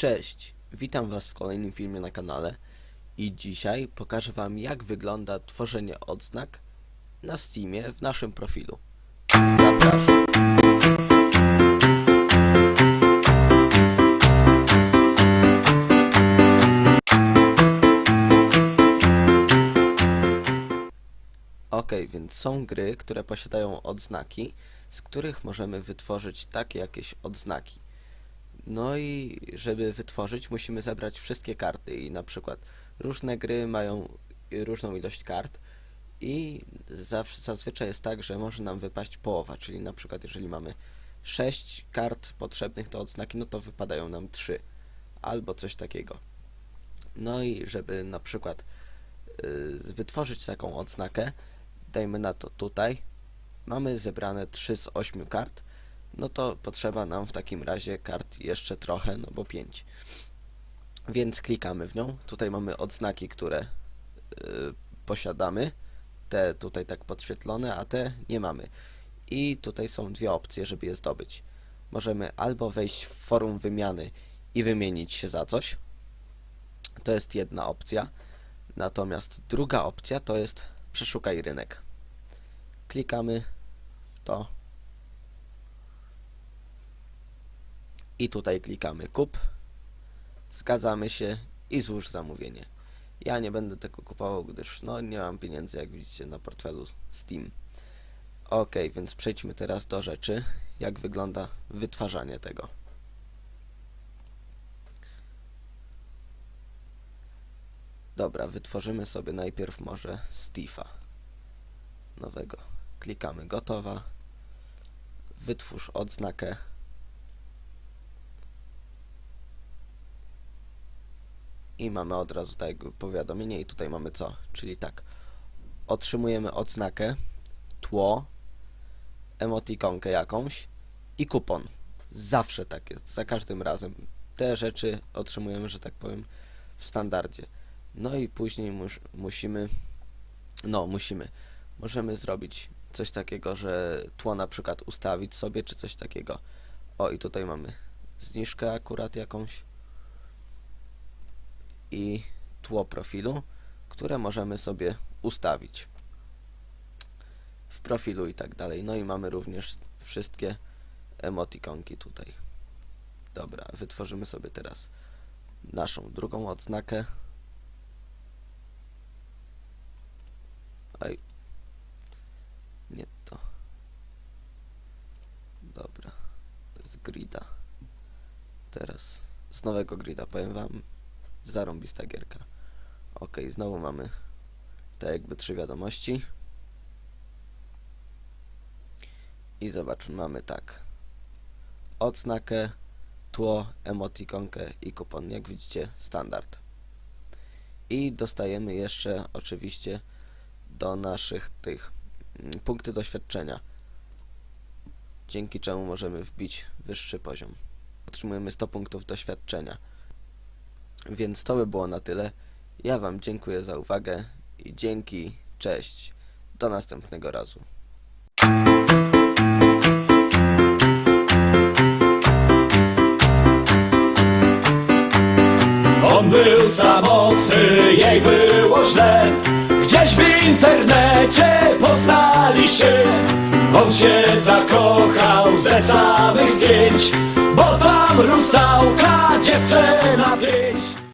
Cześć, witam Was w kolejnym filmie na kanale i dzisiaj pokażę Wam jak wygląda tworzenie odznak na Steamie w naszym profilu. Zapraszam. Ok, więc są gry, które posiadają odznaki, z których możemy wytworzyć takie jakieś odznaki. No i żeby wytworzyć, musimy zebrać wszystkie karty i na przykład różne gry mają różną ilość kart i zazwyczaj jest tak, że może nam wypaść połowa, czyli na przykład jeżeli mamy 6 kart potrzebnych do odznaki, no to wypadają nam 3 albo coś takiego. No i żeby na przykład y, wytworzyć taką odznakę, dajmy na to tutaj, mamy zebrane 3 z 8 kart, no to potrzeba nam w takim razie kart jeszcze trochę, no bo 5. Więc klikamy w nią. Tutaj mamy odznaki, które y, posiadamy. Te tutaj tak podświetlone, a te nie mamy. I tutaj są dwie opcje, żeby je zdobyć. Możemy albo wejść w forum wymiany i wymienić się za coś. To jest jedna opcja. Natomiast druga opcja to jest przeszukaj rynek. Klikamy w to. I tutaj klikamy kup. Zgadzamy się i złóż zamówienie. Ja nie będę tego kupował, gdyż no nie mam pieniędzy, jak widzicie na portfelu Steam. Ok, więc przejdźmy teraz do rzeczy, jak wygląda wytwarzanie tego. Dobra, wytworzymy sobie najpierw może Steve'a nowego. Klikamy gotowa. Wytwórz odznakę. I mamy od razu tak powiadomienie i tutaj mamy co? Czyli tak. Otrzymujemy odznakę, tło, emotikonkę jakąś i kupon. Zawsze tak jest, za każdym razem. Te rzeczy otrzymujemy, że tak powiem, w standardzie. No i później mus, musimy, no musimy, możemy zrobić coś takiego, że tło na przykład ustawić sobie, czy coś takiego. O i tutaj mamy zniżkę akurat jakąś i tło profilu, które możemy sobie ustawić w profilu i tak dalej. No i mamy również wszystkie emotikonki tutaj. Dobra, wytworzymy sobie teraz naszą drugą odznakę. Oj. Nie to. Dobra. Z grida. Teraz z nowego grida powiem wam. Zarąbista gierka. Ok, znowu mamy te jakby trzy wiadomości. I zobaczmy, mamy tak. Odznakę, tło, emotikonkę i kupon. Jak widzicie, standard. I dostajemy jeszcze oczywiście do naszych tych mm, punkty doświadczenia. Dzięki czemu możemy wbić wyższy poziom. Otrzymujemy 100 punktów doświadczenia. Więc to by było na tyle. Ja Wam dziękuję za uwagę i dzięki, cześć, do następnego razu. On był samotny, jej było źle Gdzieś w internecie poznali się On się zakochał ze samych zdjęć Bo tam rusałka dziewczyna pięć